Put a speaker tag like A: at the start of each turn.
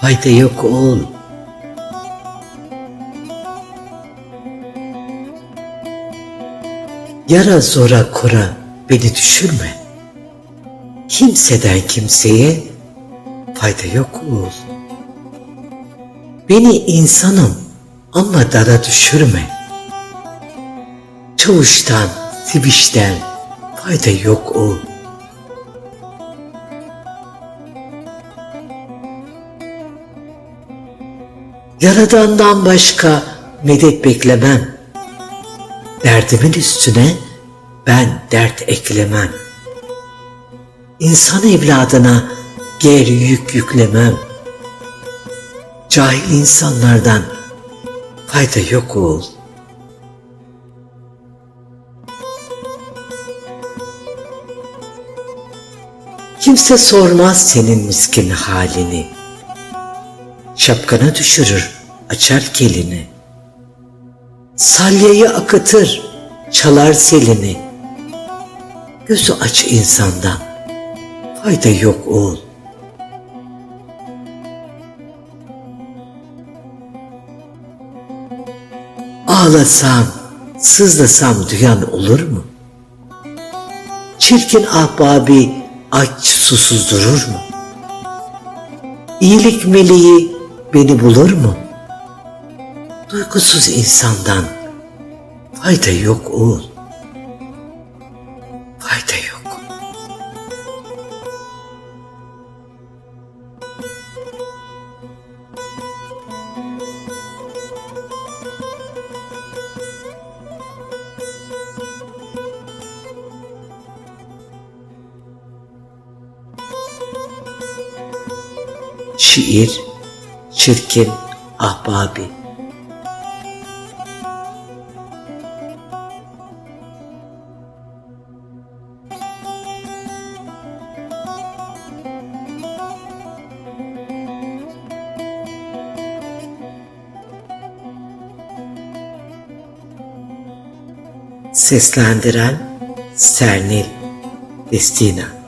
A: Fayda yok oğul. Yara zora kora beni düşürme. Kimseden kimseye fayda yok oğul. Beni insanım ama dara düşürme. Çavuştan, sivişten fayda yok oğul. Yaradandan başka medet beklemem. Derdimin üstüne ben dert eklemem. İnsan evladına ger yük yüklemem. Cahil insanlardan fayda yok oğul. Kimse sormaz senin miskin halini. Şapkana düşürür, açar kelini. Salyayı akıtır, çalar selini. Gözü aç insandan, fayda yok oğul. Ağlasam, sızlasam duyan olur mu? Çirkin ahbabi aç susuz durur mu? İyilik meleği beni bulur mu? Duygusuz insandan fayda yok oğul. Fayda yok. Şiir, çirkin, ahbabi. Seslendiren Sernil Destina